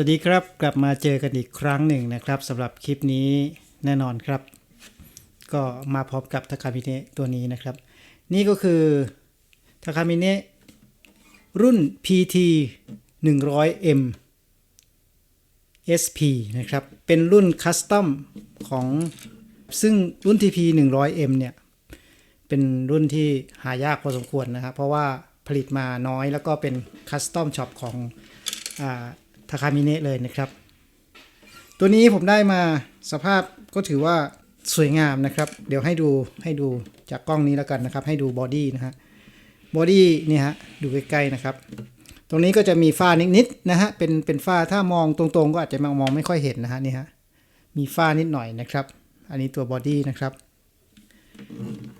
วัสดีครับกลับมาเจอกันอีกครั้งหนึ่งนะครับสำหรับคลิปนี้แน่นอนครับ ก็มาพร้อมกับทาคามิเนะตัวนี้นะครับ นี่ก็คือทาคามิเนะรุ่น PT 100M SP นะครับ เป็นรุ่นคัสตอมของซึ่งรุ่น TP 100M เนี่ย เป็นรุ่นที่หายากพอสมควรนะครับ เพราะว่าผลิตมาน้อยแล้วก็เป็นคัสตอมช็อปของ ทาคามิเนะเลยนะครับ ตัวนี้ผมได้มาสภาพก็ถือว่าสวยงามนะครับ เดี๋ยวให้ดูให้ดูจากกล้องนี้แล้วกันนะครับ ให้ดูบอดี้นะฮะบอดี้นี่ฮะดูใกล้ๆนะครับ ตรงนี้ก็จะมีฝ้านิดๆนะฮะเป็นเป็นฝ้าถ้ามองตรงๆ ก็อาจจะมองมองไม่ค่อยเห็นนะฮะนี่ฮะมีฝ้านิดหน่อยนะครับ อันนี้ตัวบอดี้นะครับ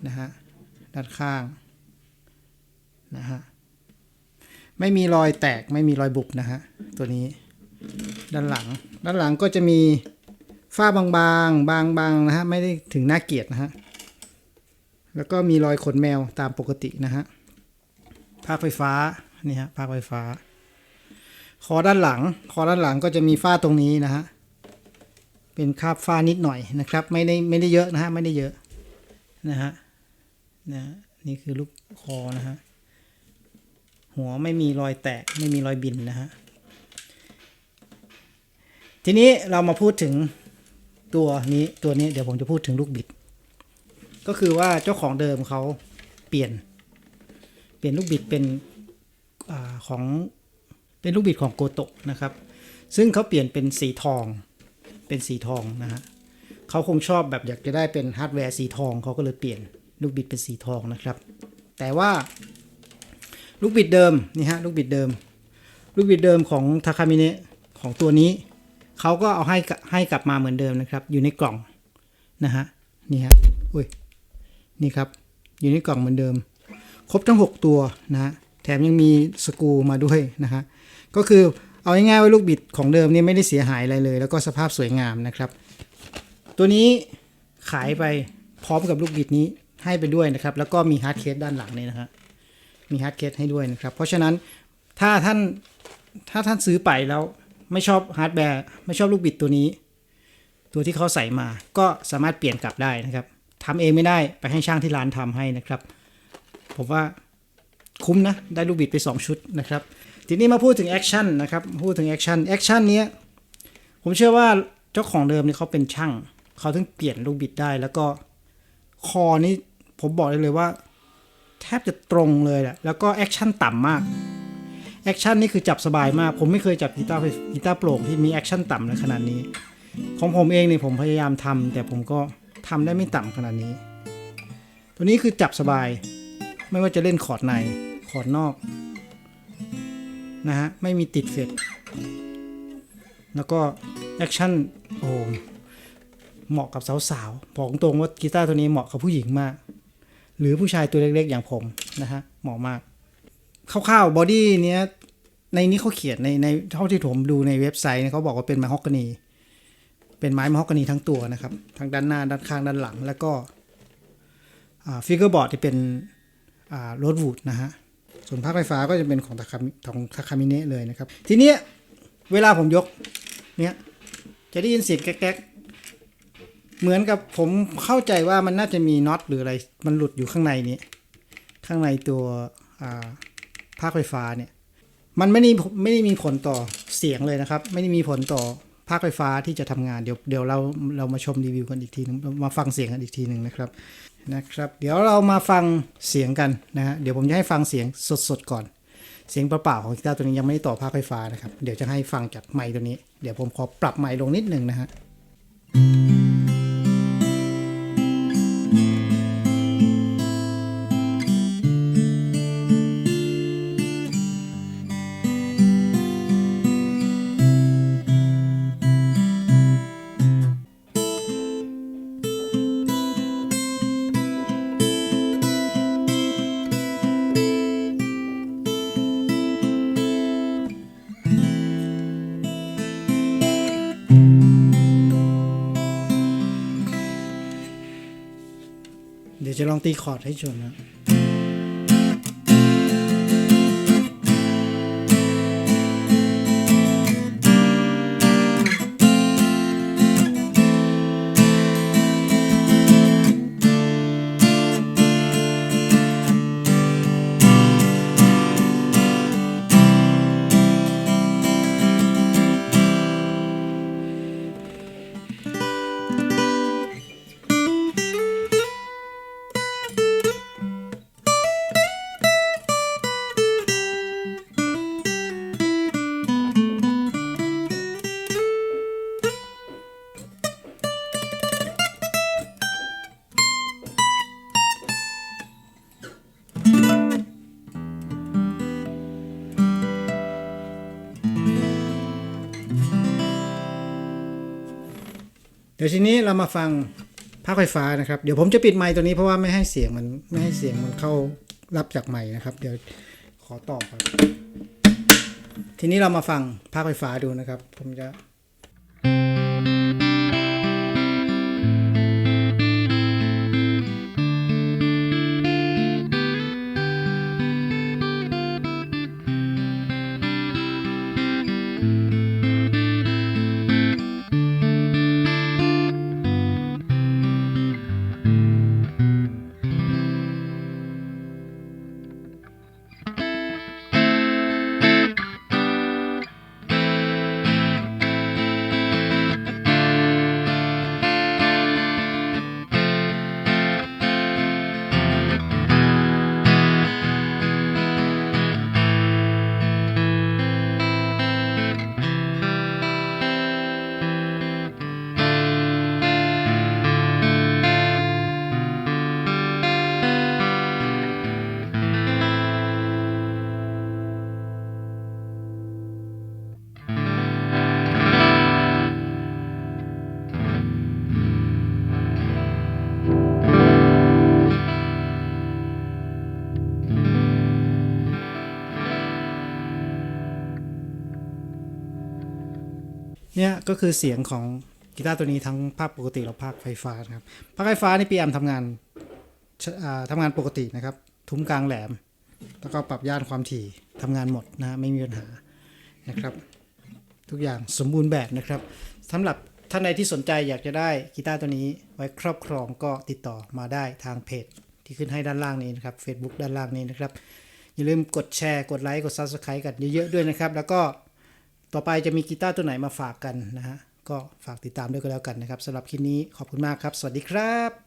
นะฮะด้านข้างนะฮะไม่มีรอยแตกไม่มีรอยบุบนะฮะ ตัวนี้ ด้านหลัง ด้านหลังก็จะมีฝ้าบางๆ บางๆนะฮะ ไม่ได้ถึงน่าเกลียดนะฮะ แล้วก็มีรอยขนแมวตามปกตินะฮะภาคไฟฟ้านี่ฮะภาคไฟฟ้า คอด้านหลัง คอด้านหลังก็จะมีฝ้าตรงนี้นะฮะ เป็นคราบฝ้านิดหน่อยนะครับ ไม่ได้ไม่ได้เยอะนะฮะ ไม่ได้เยอะนะฮะนะฮะนี่คือลูกคอนะฮะ หัวไม่มีรอยแตก ไม่มีรอยบินนะฮะ ทีนี้เรามาพูดถึงตัวนี้ตัวนี้เดี๋ยวผมจะพูดถึงลูกบิด ก็คือว่าเจ้าของเดิมเขาเปลี่ยน เปลี่ยนลูกบิดเป็นอของเป็นลูกบิดของโกโตะนะครับ ซึ่งเขาเปลี่ยนเป็นสีทองเป็นสีทองนะฮะเขาคงชอบแบบอยากจะได้เป็นฮาร์ดแวร์สีทองเขาก็เลยเปลี่ยนลูกบิดเป็นสีทองนะครับ แต่ว่าลูกบิดเดิมนี่ฮะลูกบิดเดิม ลูกบิดเดิมของทาคามิเนะของตัวนี้ เขาก็เอาให้ให้กลับมาเหมือนเดิมนะครับ อยู่ในกล่องนะฮะนี่ฮะอุ้ยนี่ครับ อยู่ในกล่องเหมือนเดิม ครบทั้ง 6 ตัวนะฮะแถมยังมีสกูมาด้วยนะฮะก็คือเอาง่ายๆว่าลูกบิดของเดิมนี่ไม่ได้เสียหายอะไรเลย แล้วก็สภาพสวยงามนะครับ ตัวนี้ขายไปพร้อมกับลูกบิดนี้ให้ไปด้วยนะครับ แล้วก็มีฮาร์ดเคสด้านหลังนี่นะฮะมีฮาร์ดเคสให้ด้วยนะครับ เพราะฉะนั้นถ้าท่านถ้าท่านซื้อไปแล้ว ไม่ชอบฮาร์ดแวร์ไม่ชอบลูกบิดตัวนี้ ตัวที่เขาใส่มาก็สามารถเปลี่ยนกลับได้นะครับทำเองไม่ได้ไปให้ช่างที่ร้านทำให้นะครับ ผมว่าคุ้มนะ ได้ลูกบิดไป 2 ชุดนะครับ ทีนี้มาพูดถึงแอคชั่นนะครับ พูดถึงแอคชั่นแอคชั่นนี้ยผมเชื่อว่าเจ้าของเดิมเนี่ยเขาเป็นช่าง เขาถึงเปลี่ยนลูกบิดได้ แล้วก็คอนี่ผมบอกได้เลยว่า แทบจะตรงเลยแหละแล้วก็แอคชั่นต่ำมาก แอคชั่นนี่คือจับสบายมาก ผมไม่เคยจับกีตาร์กีตาร์โปร่งที่มีแอคชั่นต่ำในขนาดนี้ ของผมเองเนี่ยผมพยายามทำแต่ผมก็ทำได้ไม่ต่ำขนาดนี้ ตัวนี้คือจับสบาย ไม่ว่าจะเล่นคอร์ดในคอร์ดนอกนะฮะไม่มีติดเฟดแล้วก็แอคชั่นโอ้เหมาะกับสาวๆบอกตรงว่ากีตาร์ตัวนี้เหมาะกับผู้หญิงมาก หรือผู้ชายตัวเล็กๆอย่างผมนะฮะเหมาะมาก คร่าวๆบอดี้เนี้ยในนี้เขาเขียนในในเท่าที่ผมดูในเว็บไซต์เนี่ยเขาบอกว่าเป็นไม้ฮอกกานี เป็นไม้มะฮอกกานีทั้งตัวนะครับ ทั้งด้านหน้า ด้านข้างด้านหลัง แล้วก็ฟิกเกอร์บอร์ดที่เป็นโรดวูดนะฮะ ส่วนภาคไฟฟ้าก็จะเป็นของทาคามิของทาคามิเนะเลยนะครับ ทีเนี้ยเวลาผมยกเนี้ยจะได้ยินเสียงแก๊กเหมือนกับผมเข้าใจว่ามันน่าจะมีน็อตหรืออะไร มันหลุดอยู่ข้างในนี้ ข้างในตัวอ่า ภาคไฟฟ้าเนี่ยมันไม่ได้ไม่ได้มีผลต่อเสียงเลยนะครับ ไม่ได้มีผลต่อภาคไฟฟ้าที่จะทำงานเดี๋ยวเดี๋ยวเราเรามาชมรีวิวกันอีกทีนึงมาฟังเสียงกันอีกทีหนึ่งนะครับนะครับ เดี๋ยวเรามาฟังเสียงกันนะฮะเดี๋ยวผมจะให้ฟังเสียงสดๆก่อน เสียงเปล่าๆของกีตาร์ตัวนี้ยังไม่ได้ต่อภาคไฟฟ้านะครับ เดี๋ยวจะให้ฟังจากไมค์ตัวนี้ เดี๋ยวผมขอปรับไมค์ลงนิดหนึ่งนะฮะ ลองตีคอร์ดให้ชนนะ เดี๋ยวทีนี้เรามาฟังภาคไฟฟ้านะครับ เดี๋ยวผมจะปิดไมค์ตัวนี้เพราะว่าไม่ให้เสียงมันไม่ให้เสียงมันเข้ารับจากไมค์นะครับ เดี๋ยวขอต่อครับ ทีนี้เรามาฟังภาคไฟฟ้าดูนะครับ ผมจะ เนี่ยก็คือเสียงของกีตาร์ตัวนี้ทั้งภาคปกติและภาคไฟฟ้านะครับภาคไฟฟ้านี่ปีแอมทำงานทำงานปกตินะครับ ทุ้มกลางแหลม แล้วก็ปรับย่านความถี่ทำงานหมดนะฮะไม่มีปัญหานะครับ ทุกอย่างสมบูรณ์แบบนะครับสำหรับท่านใดที่สนใจอยากจะได้กีตาร์ตัวนี้ไว้ครอบครองก็ติดต่อมาได้ทางเพจที่ขึ้นให้ด้านล่างนี้นะครับ Facebook ด้านล่างนี้นะครับ อย่าลืมกดแชร์กดไลค์กด Subscribe กันเยอะๆด้วยนะครับ แล้วก็ ต่อไปจะมีกีตาร์ตัวไหนมาฝากกันนะฮะก็ฝากติดตามด้วยก็แล้วกันนะครับสำหรับคลิปนี้ขอบคุณมากครับ สวัสดีครับ